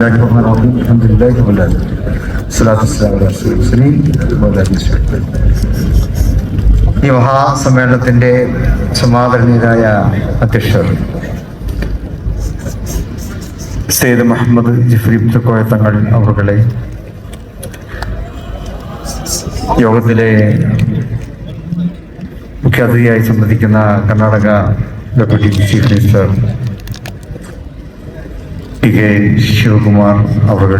الله الرحمن الرحيم الحمد لله رب العالمين الصلاة والسلام على رسول المرسلين وعلى آله وصحبه ഈ മഹാസമ്മേളനത്തിന്റെ സമാദരണീയരായ അധ്യക്ഷർ സെയ്ദ് മുഹമ്മദ് ജിഫ്രി പുത്തക്കോയ തങ്ങൾ അവരുടെ യോഗത്തിലെ മുഖ്യാതിഥിയായി സംബന്ധിക്കുന്ന Karnataka deputy chief minister T K Shivakumar അവർ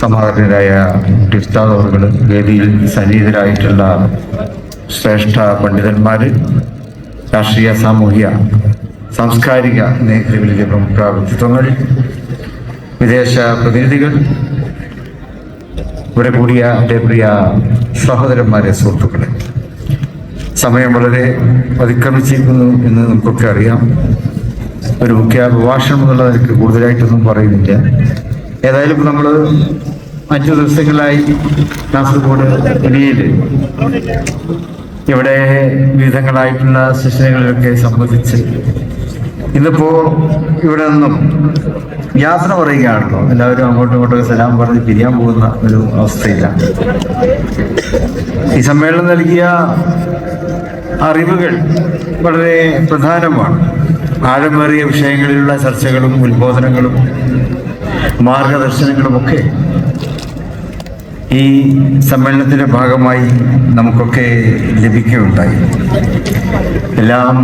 സമാധാനരായ ഡിഫ്താദ് അവർ വേദിയിൽ സന്നിഹിതരായിട്ടുള്ള ശ്രേഷ്ഠ പണ്ഡിതന്മാർ രാഷ്ട്രീയ സാമൂഹ്യ സാംസ്കാരിക മേഖലകളിലെ പ്രമുഖ വ്യക്തിത്വങ്ങൾ വിദേശ പ്രതിനിധികൾ ഇവിടെ കൂടിയ എന്റെ പ്രിയ സഹോദരന്മാരെ സുഹൃത്തുക്കളെ. സമയം വളരെ അതിക്രമിച്ചിരിക്കുന്നു എന്ന് നമുക്കൊക്കെ അറിയാം. ഒരു മുഖ്യ പ്രഭാഷണം എന്നുള്ള നിലയ്ക്ക് കൂടുതലായിട്ടൊന്നും പറയുന്നില്ല. ഏതായാലും നമ്മൾ അഞ്ചു ദിവസങ്ങളായി കാസർഗോഡ് ജില്ലയിൽ ഇവിടെ വിവിധങ്ങളായിട്ടുള്ള സെഷനുകളിലൊക്കെ സംബന്ധിച്ച് ഇന്നിപ്പോ ഇവിടെ നിന്നും യാത്ര പറയുകയാണല്ലോ. എല്ലാവരും അങ്ങോട്ടും ഇങ്ങോട്ടും സലാം പറഞ്ഞ് പിരിയാൻ പോകുന്ന ഒരു അവസ്ഥയിലാണ് ഈ സമ്മേളനം നൽകിയ അറിവുകൾ വളരെ പ്രധാനമാണ്. ആഴമേറിയ വിഷയങ്ങളിലുള്ള ചർച്ചകളും ഉത്ബോധനങ്ങളും മാർഗദർശനങ്ങളുമൊക്കെ ഈ സമ്മേളനത്തിന്റെ ഭാഗമായി നമുക്കൊക്കെ ലഭിക്കുകയുണ്ടായി. എല്ലാം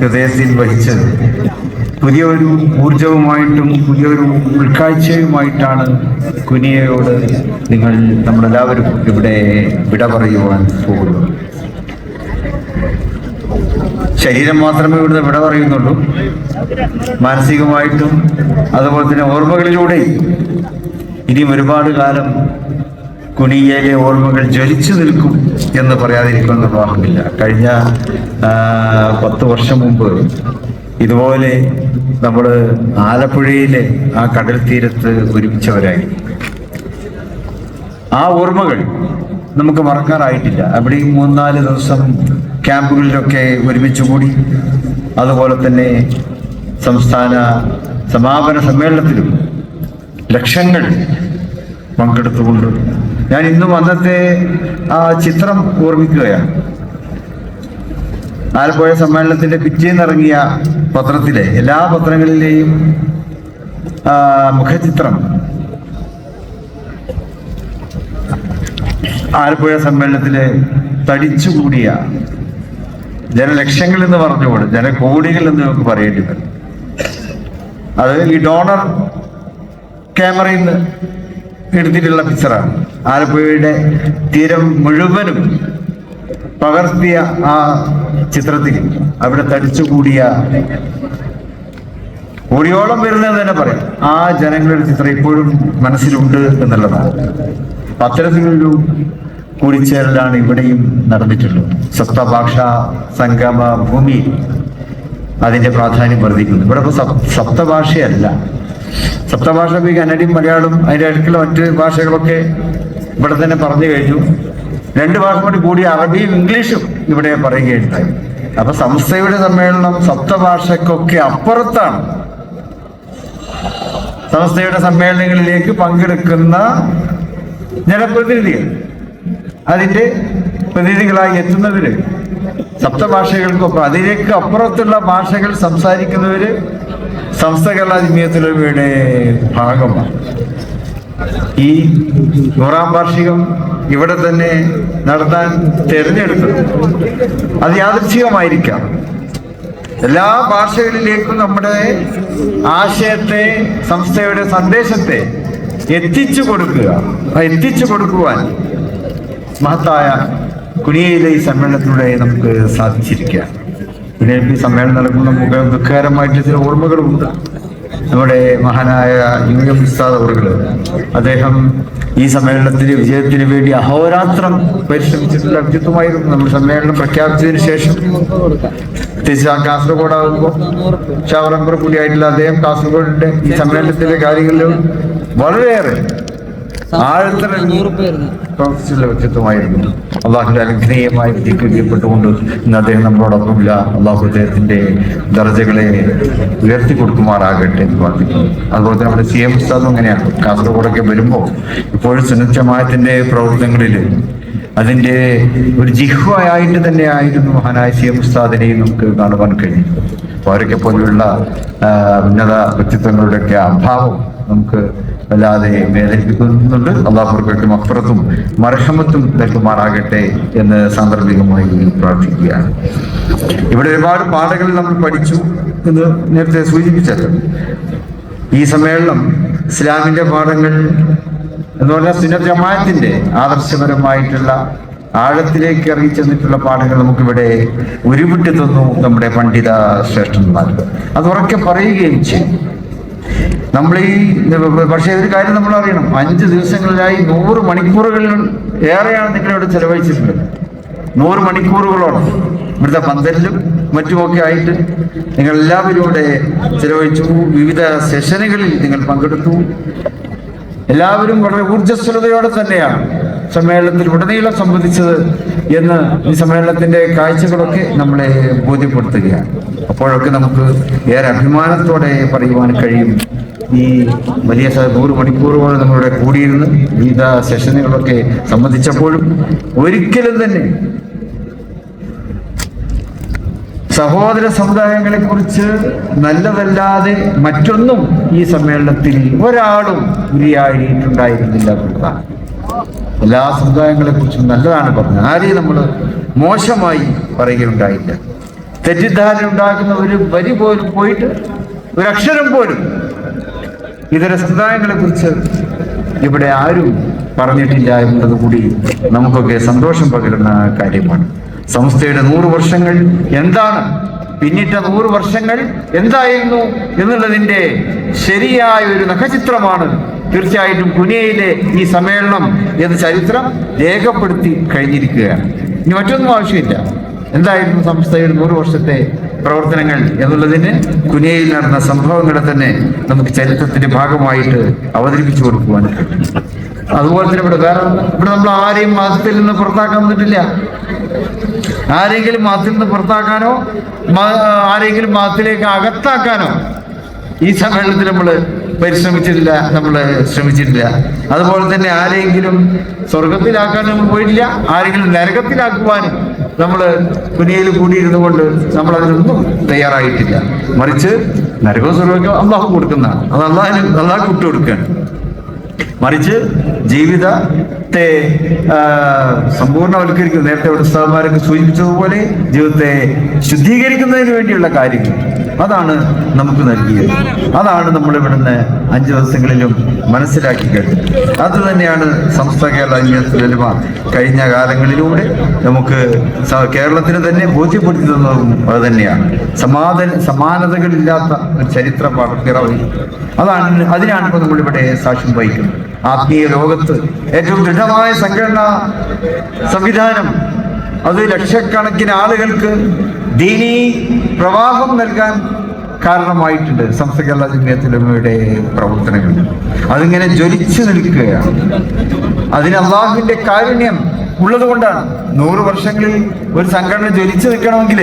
ഹൃദയത്തിൽ വഹിച്ച് പുതിയൊരു ഊർജവുമായിട്ടും പുതിയൊരു ഉൾക്കാഴ്ചയുമായിട്ടാണ് കുനിയയോട് നിങ്ങൾ നമ്മളെല്ലാവരും ഇവിടെ വിട പറയുവാൻ പോകുന്നത്. ശരീരം മാത്രമേ ഇവിടുന്ന് വിട പറയുന്നുള്ളൂ. മാനസികമായിട്ടും അതുപോലെ തന്നെ ഓർമ്മകളിലൂടെ ഇനിയും ഒരുപാട് കാലം കുനിയയിലെ ഓർമ്മകൾ ജ്വലിച്ചു നിൽക്കും എന്ന് പറയാതിരിക്കാൻ നിർവാഹമില്ല കഴിഞ്ഞ പത്ത് വർഷം മുമ്പ് ഇതുപോലെ നമ്മൾ ആലപ്പുഴയിലെ ആ കടൽ തീരത്ത് ഒരുമിച്ചവരായി. ആ ഓർമ്മകൾ നമുക്ക് മറക്കാറായിട്ടില്ല. അവിടെയും മൂന്നാൽ ദിവസം ക്യാമ്പുകളിലൊക്കെ ഒരുമിച്ച് കൂടി അതുപോലെ തന്നെ സംസ്ഥാന സമാപന സമ്മേളനത്തിലും ലക്ഷങ്ങൾ പങ്കെടുത്തുകൊണ്ട് ഞാൻ ഇന്നും അന്നത്തെ ആ ചിത്രം ഓർമ്മിക്കുകയാണ്. ആലപ്പുഴ സമ്മേളനത്തിന്റെ പിറ്റേന്നിറങ്ങിയ പത്രത്തിലെ എല്ലാ പത്രങ്ങളിലെയും മുഖചിത്രം ആലപ്പുഴ സമ്മേളനത്തിലെ തടിച്ചുകൂടിയ ജനലക്ഷങ്ങൾ എന്ന് പറഞ്ഞുകൊണ്ട് ജനകോടികൾ എന്ന് നമുക്ക് പറയേണ്ടി വരും. അത് ഈ ഡോണർ ക്യാമറയിൽ നിന്ന് എടുത്തിട്ടുള്ള പിക്ചറാണ് ആലപ്പുഴയുടെ തീരം മുഴുവനും പകർത്തിയ ആ ചിത്രത്തിൽ അവിടെ തടിച്ചുകൂടിയ കോടിയോളം വരുന്നതെന്ന് തന്നെ പറയാം. ആ ജനങ്ങളുടെ ചിത്രം ഇപ്പോഴും മനസ്സിലുണ്ട് എന്നുള്ളതാണ്. അത്തരത്തിലൊരു കൂടിച്ചേരലാണ് ഇവിടെയും നടന്നിട്ടുള്ളത്. സപ്തഭാഷ സംഗമ ഭൂമി അതിന്റെ പ്രാധാന്യം വർദ്ധിക്കുന്നു. ഇവിടെ സപ്തഭാഷയല്ല. സപ്തഭാഷ കന്നഡയും മലയാളം അതിന്റെ അടുക്കുള്ള മറ്റ് ഭാഷകളൊക്കെ ഇവിടെ തന്നെ പറഞ്ഞു കഴിഞ്ഞു. രണ്ട് ഭാഷ കൂടി കൂടി അറബിയും ഇംഗ്ലീഷും ഇവിടെ പറയുകയുണ്ടായി. അപ്പൊ സംസ്ഥയുടെ സമ്മേളനം സപ്തഭാഷക്കൊക്കെ അപ്പുറത്താണ്. സംസ്ഥയുടെ സമ്മേളനങ്ങളിലേക്ക് പങ്കെടുക്കുന്ന ജനപ്രതിനിധികൾ അതിന്റെ പ്രതിനിധികളായി എത്തുന്നവര് സപ്തഭാഷകൾക്കൊപ്പം അതിലേക്ക് അപ്പുറത്തുള്ള ഭാഷകൾ സംസാരിക്കുന്നവര് സംസ്ഥ ഭാഗമാണ്. ഈ നൂറാം വാർഷികം ഇവിടെ തന്നെ നടത്താൻ തിരഞ്ഞെടുത്തത് അത് യാദൃച്ഛികമായിരിക്കാം എല്ലാ ഭാഷകളിലേക്കും നമ്മുടെ ആശയത്തെ സംസ്ഥയുടെ സന്ദേശത്തെ എത്തിച്ചു കൊടുക്കുക. എത്തിച്ചു കൊടുക്കുവാൻ മഹത്തായ കുനിയയിലെ ഈ സമ്മേളനത്തിലൂടെ നമുക്ക് സാധിച്ചിരിക്കുക ഈ സമ്മേളനം നടക്കുന്ന നമുക്ക് ദുഃഖകരമായിട്ട് ചില ഓർമ്മകളുമുണ്ട് നമ്മുടെ മഹാനായ യു എം ഉസ്താദ് അവർകൾ അദ്ദേഹം ഈ സമ്മേളനത്തിന് വിജയത്തിന് വേണ്ടി അഹോരാത്രം പരിശ്രമിച്ചിട്ടുള്ള വ്യക്തിത്വമായിരുന്നു നമ്മൾ സമ്മേളനം പ്രഖ്യാപിച്ചതിന് ശേഷം പ്രത്യേകിച്ച് ആ കാസർഗോഡ് ആകുമ്പോൾ ഷാവറമ്പർ കൂടിയായിട്ടുള്ള അദ്ദേഹം കാസർഗോഡിന്റെ ഈ സമ്മേളനത്തിലെ കാര്യങ്ങളിൽ വളരെയേറെ. വ്യക്തിത്വമായിരുന്നു. അള്ളാഹുന്റെ അനുഗ്രഹീയമായി വിധിക്കപ്പെട്ടുകൊണ്ട് ഇന്ന് അദ്ദേഹം നമ്മളോടൊപ്പമില്ല. അള്ളാഹു അദ്ദേഹത്തിന്റെ ദർജകളെ ഉയർത്തി കൊടുക്കുമാറാകട്ടെ എന്ന് പ്രാർത്ഥിക്കുന്നു. അതുപോലെ തന്നെ നമ്മുടെ സി എം ഉസ്താദും അങ്ങനെയാണ്. കാസർഗോഡൊക്കെ വരുമ്പോൾ ഇപ്പോഴും സുനച്ചമായത്തിന്റെ പ്രവർത്തനങ്ങളിൽ അതിന്റെ ഒരു ജിഹ്വയായിട്ട് തന്നെ ആയിരുന്നു മഹാനായ സി എം ഉസ്താദിനെയും നമുക്ക് കാണുവാൻ കഴിഞ്ഞു അപ്പൊ അവരൊക്കെ പോലെയുള്ള ഉന്നത വ്യക്തിത്വങ്ങളുടെയൊക്കെ അഭാവം നമുക്ക് വല്ലാതെ വേദനിപ്പിക്കുന്നുണ്ട്. അള്ളാഹുർക്കും അപ്പുറത്തും മർഹമത്തും നൽകുമാറാകട്ടെ എന്ന് സാന്ദർഭികമായി പ്രാർത്ഥിക്കുകയാണ്. ഇവിടെ ഒരുപാട് പാഠങ്ങൾ നമ്മൾ പഠിച്ചു എന്ന് നേരത്തെ സൂചിപ്പിച്ചല്ലോ. ഈ സമ്മേളനം ഇസ്ലാമിന്റെ പാഠങ്ങൾ എന്ന് പറഞ്ഞാൽ സുന്നത്ത് ജമാഅത്തിന്റെ ആദർശപരമായിട്ടുള്ള ആഴത്തിലേക്ക് ഇറങ്ങിച്ചെന്നിട്ടുള്ള പാഠങ്ങൾ നമുക്കിവിടെ ഉരുവിട്ട് തന്നു നമ്മുടെ പണ്ഡിത ശ്രേഷ്ഠന്മാർ. അത് ഉറക്കെ പറയുകയും ചെയ്യും നമ്മൾ ഈ പക്ഷേ ഒരു കാര്യം നമ്മൾ അറിയണം. അഞ്ച് ദിവസങ്ങളിലായി നൂറ് മണിക്കൂറുകളിൽ ഏറെയാണ് നിങ്ങളിവിടെ ചെലവഴിച്ചിട്ടുള്ളത്. നൂറ് മണിക്കൂറുകളോളം. ഇവിടുത്തെ പന്തലിലും മറ്റുമൊക്കെ ആയിട്ട് നിങ്ങൾ എല്ലാവരും ഇവിടെ ചെലവഴിച്ചു. വിവിധ സെഷനുകളിൽ നിങ്ങൾ പങ്കെടുത്തു. എല്ലാവരും വളരെ ഊർജസ്വലതയോടെ തന്നെയാണ്. സമ്മേളനത്തിൽ ഉടനീളം സംബന്ധിച്ചത് എന്ന് ഈ സമ്മേളനത്തിന്റെ കാഴ്ചകളൊക്കെ നമ്മളെ ബോധ്യപ്പെടുത്തുകയാണ്. അപ്പോഴൊക്കെ നമുക്ക് ഏറെ അഭിമാനത്തോടെ പറയുവാൻ കഴിയും. ഈ വലിയ നൂറ് മണിക്കൂറുകൾ നമ്മളിവിടെ കൂടിയിരുന്ന് വിവിധ സെഷനുകളൊക്കെ സംബന്ധിച്ചപ്പോഴും ഒരിക്കലും തന്നെ സഹോദര സമുദായങ്ങളെ കുറിച്ച് നല്ലതല്ലാതെ മറ്റൊന്നും ഈ സമ്മേളനത്തിൽ ഒരാളും ഉരിയായിട്ടുണ്ടായിരുന്നില്ല എന്നുള്ളതാണ്. എല്ലാ സമുദായങ്ങളെ കുറിച്ചും നല്ലതാണ് പറഞ്ഞത്. ആരെയും നമ്മൾ മോശമായി പറയുകയുണ്ടായില്ല. തെറ്റിദ്ധാരണ ഉണ്ടാക്കുന്ന ഒരു വരി പോലും പോയിട്ട് ഒരു അക്ഷരം പോലും ഇതര സമുദായങ്ങളെ കുറിച്ച് ഇവിടെ ആരും പറഞ്ഞിട്ടില്ല എന്നത് കൂടി നമുക്കൊക്കെ സന്തോഷം പകരുന്ന കാര്യമാണ്. സംസ്ഥയുടെ നൂറ് വർഷങ്ങൾ എന്താണ്? പിന്നിട്ട നൂറ് വർഷങ്ങൾ എന്തായിരുന്നു എന്നുള്ളതിന്റെ ശരിയായ ഒരു നഖചിത്രമാണ് തീർച്ചയായിട്ടും പുനെയിലെ ഈ സമ്മേളനം എന്ന ചരിത്രം രേഖപ്പെടുത്തി കഴിഞ്ഞിരിക്കുകയാണ്. ഇനി മറ്റൊന്നും ആവശ്യമില്ല. എന്തായിരുന്നു സംസ്ഥയുടെ നൂറ് വർഷത്തെ പ്രവർത്തനങ്ങൾ എന്നുള്ളതിന് കുനിയയിൽ നടന്ന സംഭവങ്ങളെ തന്നെ നമുക്ക് ചരിത്രത്തിന്റെ ഭാഗമായിട്ട് അവതരിപ്പിച്ചു കൊടുക്കുവാൻ അതുപോലെ തന്നെ ഇവിടെ വേറെ ഇവിടെ നമ്മൾ ആരെയും മതത്തിൽ നിന്ന് പുറത്താക്കാൻ വന്നിട്ടില്ല. ആരെങ്കിലും മതത്തിൽ നിന്ന് പുറത്താക്കാനോ ആരെങ്കിലും മതത്തിലേക്ക് അകത്താക്കാനോ ഈ സമ്മേളനത്തിൽ നമ്മൾ പരിശ്രമിച്ചിട്ടില്ല നമ്മൾ ശ്രമിച്ചിട്ടില്ല. അതുപോലെ തന്നെ ആരെങ്കിലും സ്വർഗത്തിലാക്കാനും പോയിട്ടില്ല ആരെങ്കിലും നരകത്തിലാക്കുവാനും നമ്മൾ കുനിയയിൽ കൂടിയിരുന്നു കൊണ്ട് നമ്മൾ അതിനൊന്നും തയ്യാറായിട്ടില്ല. മറിച്ച് നരകവും സ്വർഗമൊക്കെ അള്ളാഹു കൊടുക്കുന്നതാണ് അത് അള്ളാഹിന് അള്ളാഹ് വിട്ടുകൊടുക്കുകയാണ്. മറിച്ച് ജീവിതത്തെ ആ, സമ്പൂർണവൽക്കരിക്കും നേരത്തെ ഉത്സവന്മാരൊക്കെ സൂചിപ്പിച്ചതുപോലെ ജീവിതത്തെ ശുദ്ധീകരിക്കുന്നതിന് വേണ്ടിയുള്ള കാര്യങ്ങൾ. അതാണ് നമുക്ക് നൽകിയത്. അതാണ് നമ്മൾ ഇവിടുന്ന് അഞ്ച് ദിവസങ്ങളിലും മനസ്സിലാക്കി കേട്ടത് അത് തന്നെയാണ് സംസ്ഥ കേരള അന്വേഷണ കഴിഞ്ഞ കാലങ്ങളിലൂടെ നമുക്ക് കേരളത്തിന് തന്നെ ബോധ്യപ്പെടുത്തി തന്നതും അത് തന്നെയാണ്. സമാധാന സമാനതകളില്ലാത്ത ചരിത്ര പിറവി അതാണ് അതിനാണ് ഇപ്പോൾ നമ്മളിവിടെ സാക്ഷ്യം വഹിക്കുന്നത്. ആത്മീയ ലോകത്ത് ഏറ്റവും ദൃഢമായ സംഘടനാ സംവിധാനം. അത് ലക്ഷക്കണക്കിന് ആളുകൾക്ക് ദീനീ പ്രവാഹം നൽകാൻ കാരണമായിട്ടുണ്ട് സംസ്ഥ കേരള ജമിയത്തിലമ്മയുടെ പ്രവർത്തനങ്ങൾ. അതിങ്ങനെ ജ്വലിച്ചു നിൽക്കുകയാണ്. അതിന് അള്ളാഹുവിന്റെ കാരുണ്യം ഉള്ളത് കൊണ്ടാണ്. നൂറ് വർഷങ്ങളിൽ ഒരു സംഘടന ജ്വലിച്ചു നിൽക്കണമെങ്കിൽ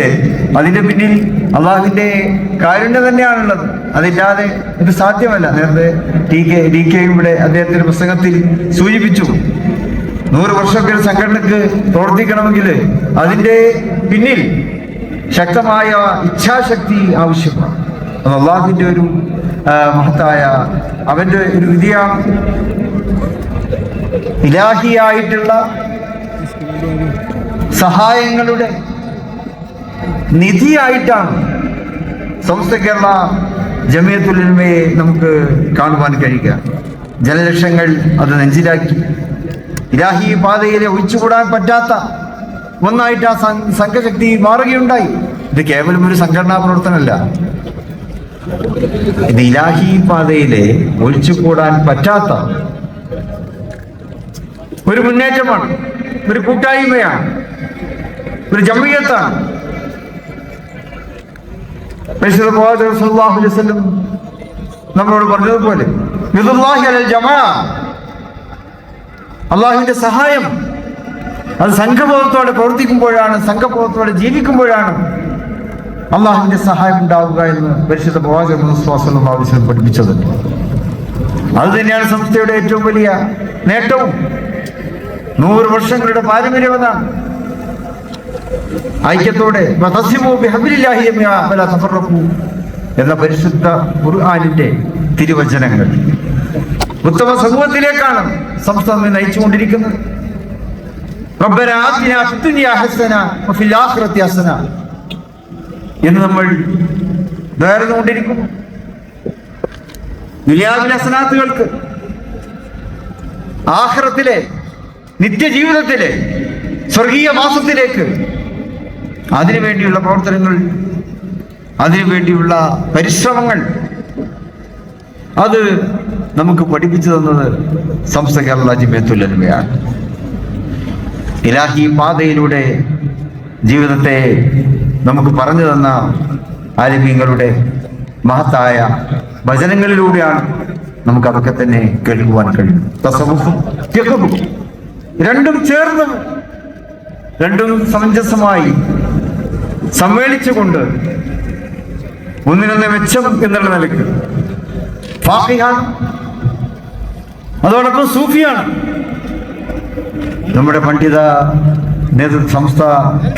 അതിന്റെ പിന്നിൽ അള്ളാഹുവിന്റെ കാരുണ്യം തന്നെയാണുള്ളത്. അതില്ലാതെ ഇത് സാധ്യമല്ല. നേരത്തെ ടി കെ ഡി കെ ഇവിടെ അദ്ദേഹത്തിന്റെ പുസ്തകത്തിൽ സൂചിപ്പിച്ചു. നൂറ് വർഷമൊക്കെ ഒരു സംഘടനക്ക് പ്രവർത്തിക്കണമെങ്കിൽ അതിന്റെ പിന്നിൽ ശക്തമായ ഇച്ഛാശക്തി ആവശ്യമാണ്. അത് അള്ളാഹുവിന്റെ ഒരു മഹത്തായ അവന്റെ ഒരു വിധിയാണ് ഇലാഹിയായിട്ടുള്ള സഹായങ്ങളുടെ നിധിയായിട്ടാണ് സംസ്ഥ കേരള ജമിയത്തുലിമയെ നമുക്ക് കാണുവാൻ കഴിയുക. ജനലക്ഷങ്ങൾ അത് നെഞ്ചിലാക്കി. ഇലാഹി പാതയിലെ ഒഴിച്ചുകൂടാൻ പറ്റാത്ത ഒന്നായിട്ട് ആ സംഘശക്തി മാറുകയുണ്ടായി. ഇത് കേവലം ഒരു സംഘടനാ പ്രവർത്തനമല്ല. ഇത് ഇലാഹി പാതയിലെ ഒഴിച്ചുകൂടാൻ പറ്റാത്ത ഒരു മുന്നേറ്റമാണ് ഒരു കൂട്ടായ്മയാണ് ഒരു ജമ്മിയത്താണ് നമ്മളോട് പറഞ്ഞതുപോലെ അലൽ അള്ളാഹുവിന്റെ സഹായം അത് സംഘബോധത്തോടെ പ്രവർത്തിക്കുമ്പോഴാണ് സംഘബോധത്തോടെ ജീവിക്കുമ്പോഴാണ് അള്ളാഹുവിന്റെ സഹായം ഉണ്ടാവുക എന്ന് പരിശുദ്ധ പ്രവാചകൻ ആവശ്യം പഠിപ്പിച്ചത്. അത് തന്നെയാണ് സംസ്ഥയുടെ ഏറ്റവും വലിയ നേട്ടവും. നൂറ് വർഷങ്ങളുടെ പാരമ്പര്യമെന്നാണ് ഐക്യത്തോടെ എന്ന പരിശുദ്ധ ഖുർആാനിന്റെ തിരുവചനങ്ങൾ ഉത്തമ സമൂഹത്തിലേക്കാണ് സംസ്ഥാനം നയിച്ചുകൊണ്ടിരിക്കുന്നത്. റബ്ബന ആതിനാ ഫിദ്ദുനിയ ഹസന വഫിൽ ആഖിറതി ഹസന എന്ന് നമ്മൾ നേർന്നുകൊണ്ടിരിക്കുന്നു ദുനിയാവിലെ ഹസനാത്തുകൾക്ക് ആഖിറത്തിലെ നിത്യജീവിതത്തിലെ സ്വർഗീയ വാസത്തിലേക്ക് അതിനുവേണ്ടിയുള്ള പ്രവർത്തനങ്ങൾ അതിനുവേണ്ടിയുള്ള പരിശ്രമങ്ങൾ അത് നമുക്ക് പഠിപ്പിച്ചു തന്നത് സംസ്ഥ കേരള ജിമ്മത്തുല്ലമയാണ് ഇലാഹി പാതയിലൂടെ ജീവിതത്തെ നമുക്ക് പറഞ്ഞു തന്ന ആലിമ്യങ്ങളുടെ മഹത്തായ വചനങ്ങളിലൂടെയാണ് നമുക്ക് അതൊക്കെ തന്നെ കേൾക്കുവാൻ കഴിയും രണ്ടും ചേർന്ന് രണ്ടും സമഞ്ജസമായി സമ്മേളിച്ചുകൊണ്ട് ഒന്നിനൊന്ന് മെച്ചം എന്നുള്ള നിലയ്ക്ക്. അതോടൊപ്പം സൂഫിയാണ്. നമ്മുടെ പണ്ഡിത നേതൃ സംസ്ഥ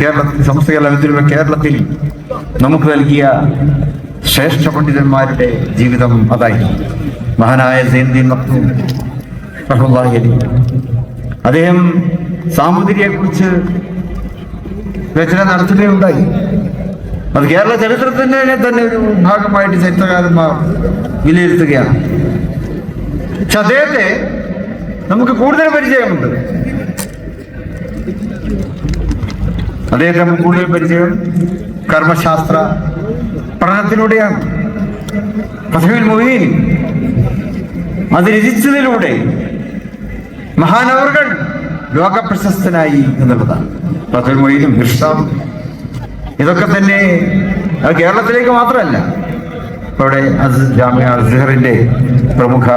കേരള സംസ്ഥ കേരളത്തിൽ നമുക്ക് നൽകിയ ശ്രേഷ്ഠ പണ്ഡിതന്മാരുടെ ജീവിതം അതായി. മഹാനായ സൈന്ദീൻ മക്തൂം. അദ്ദേഹം സാമൂതിരിയെ കുറിച്ച് രചന നടത്തുകയുണ്ടായി. അത് കേരള ചരിത്രത്തിന്റെ തന്നെ ഒരു ഭാഗമായിട്ട് ചരിത്രകാരന്മാർ വിലയിരുത്തുകയാണ്. പക്ഷെ അദ്ദേഹത്തെ നമുക്ക് കൂടുതൽ പരിചയമുണ്ട്. അദ്ദേഹത്തിന് കൂടുതൽ പരിചയം കർമ്മശാസ്ത്ര പഠനത്തിലൂടെയാണ്. ഫസഹുൽ മുബീൻ അത് രചിച്ചതിലൂടെ മഹാനവറുകൾ ലോകപ്രശസ്തനായി എന്നുള്ളതാണ്. ഫസഹുൽ മൊയ്നും ഇർഷാദും. ഇതൊക്കെ തന്നെ കേരളത്തിലേക്ക് മാത്രമല്ല അസ് ജാമ്യ അസ്ഹറിന്റെ പ്രമുഖ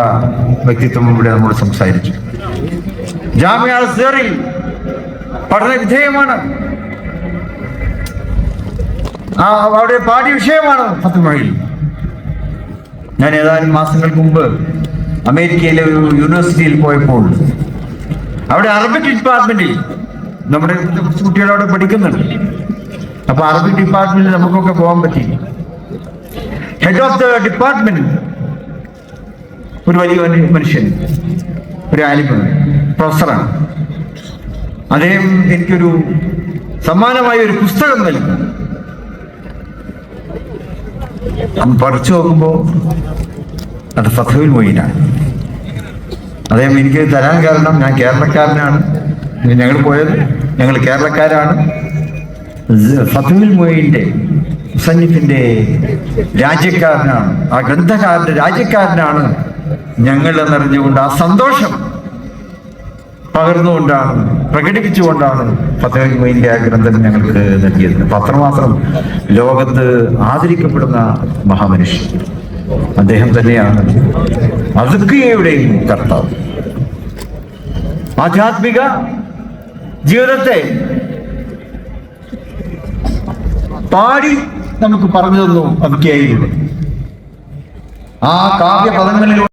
വ്യക്തിത്വം ഇവിടെ നമ്മൾ സംസാരിച്ചു. ജാമ്യ അസ്ഹറിൽ പഠന വിധേയമാണ്. ആ അവിടെ പാഠ്യ വിഷയമാണ് പത്തുമഴയിൽ ഞാൻ ഏതാനും മാസങ്ങൾക്ക് മുമ്പ് അമേരിക്കയിലെ ഒരു യൂണിവേഴ്സിറ്റിയിൽ പോയപ്പോൾ അവിടെ അറബിക് ഡിപ്പാർട്ട്മെന്റിൽ നമ്മുടെ കുട്ടികൾ അവിടെ പഠിക്കുന്നുണ്ട്. അപ്പൊ അറബിക് ഡിപ്പാർട്ട്മെന്റിൽ നമുക്കൊക്കെ പോകാൻ പറ്റി. ഹെഡ് ഓഫ് ദ ഡിപ്പാർട്ട്മെന്റ് ഒരു വലിയ മനുഷ്യൻ ഒരു ആലിമാണ് പ്രൊഫസറാണ്. അദ്ദേഹം എനിക്കൊരു സമ്മാനമായ ഒരു പുസ്തകം നൽകി. പറിച്ചു നോക്കുമ്പോൾ അത് ഫത്തുൽ മൊയ്യനാണ് അദ്ദേഹം എനിക്ക് തരാൻ കാരണം ഞാൻ കേരളക്കാരനാണ്. ഞങ്ങൾ പോയത് ഞങ്ങൾ കേരളക്കാരാണ്. ഫത്തുൽ മൊയ്ന്റെ മുസന്നിഫിന്റെ രാജ്യക്കാരനാണ്. ആ ഗ്രന്ഥകാരന്റെ രാജ്യക്കാരനാണ് ഞങ്ങൾ എന്നറിഞ്ഞുകൊണ്ട് ആ സന്തോഷം പകർന്നുകൊണ്ടാണ് പ്രകടിപ്പിച്ചുകൊണ്ടാണ് മൊയ്ന്റെ ആ ഗ്രന്ഥം ഞങ്ങൾക്ക് നൽകിയത്. പത്രമാത്രം ലോകത്ത് ആദരിക്കപ്പെടുന്ന മഹാമനുഷ്യൻ. അദ്ദേഹം തന്നെയാണ് അതുക്കുകയുടെയും കർത്താവ്. ആധ്യാത്മിക ജീവിതത്തെ പാടി നമുക്ക് പറഞ്ഞു തന്നു പതുക്കെയായിരുന്നു ആ കാവ്യ പദങ്ങളിലൂടെ